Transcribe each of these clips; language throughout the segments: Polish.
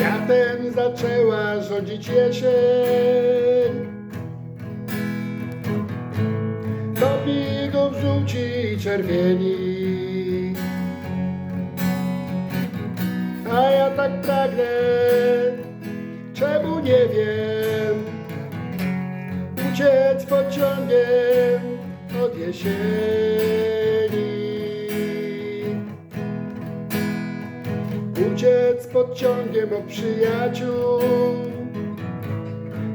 latem zaczęła rządzić jesień. Topi go w żółci i czerwieni. A ja tak pragnę, czemu nie wiem, uciec pociągiem od jesieni. Uciec pociągiem od przyjaciół,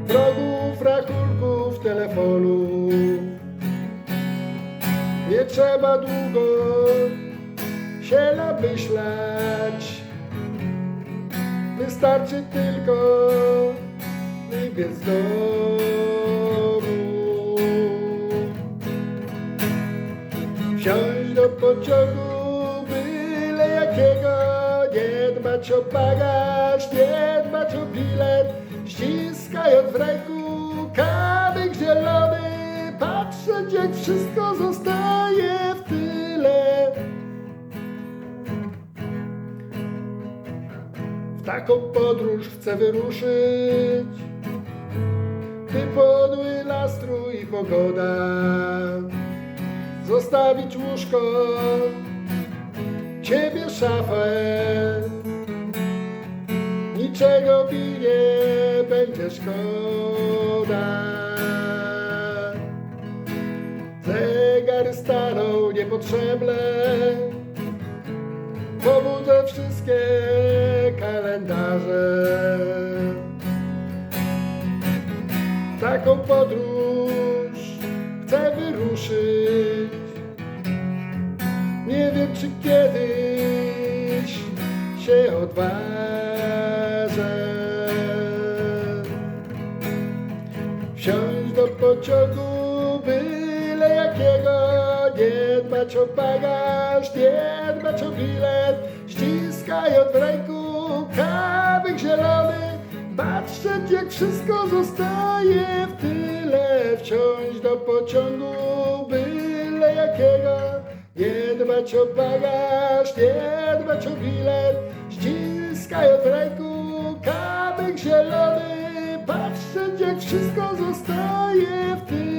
wrogów, rachunków, telefonów. Nie trzeba długo się namyślać, wystarczy tylko wybiec z. Wsiąść do pociągu byle jakiego, dbać o bagaż, nie dbać o bilet, ściskając w ręku kamyk zielony, patrzeć jak wszystko zostaje w tyle. W taką podróż chcę wyruszyć, gdy podły nastrój i pogoda zostawić łóżko, ciebie szafę. Niczego mi nie będzie szkoda. Zegary staną niepotrzebne, pobudzę wszystkie kalendarze. Taką podróż chcę wyruszyć. Nie wiem, czy kiedyś się odważę. Pociągu byle jakiego, nie dbać o bagaż, nie dbać o bilet, ściskając w ręku kamyk zielony, patrzeć jak wszystko zostaje w tyle, wsiąść do pociągu byle jakiego, nie dbać o bagaż, nie dbać o bilet, ściskając w ręku kamyk zielony, patrzeć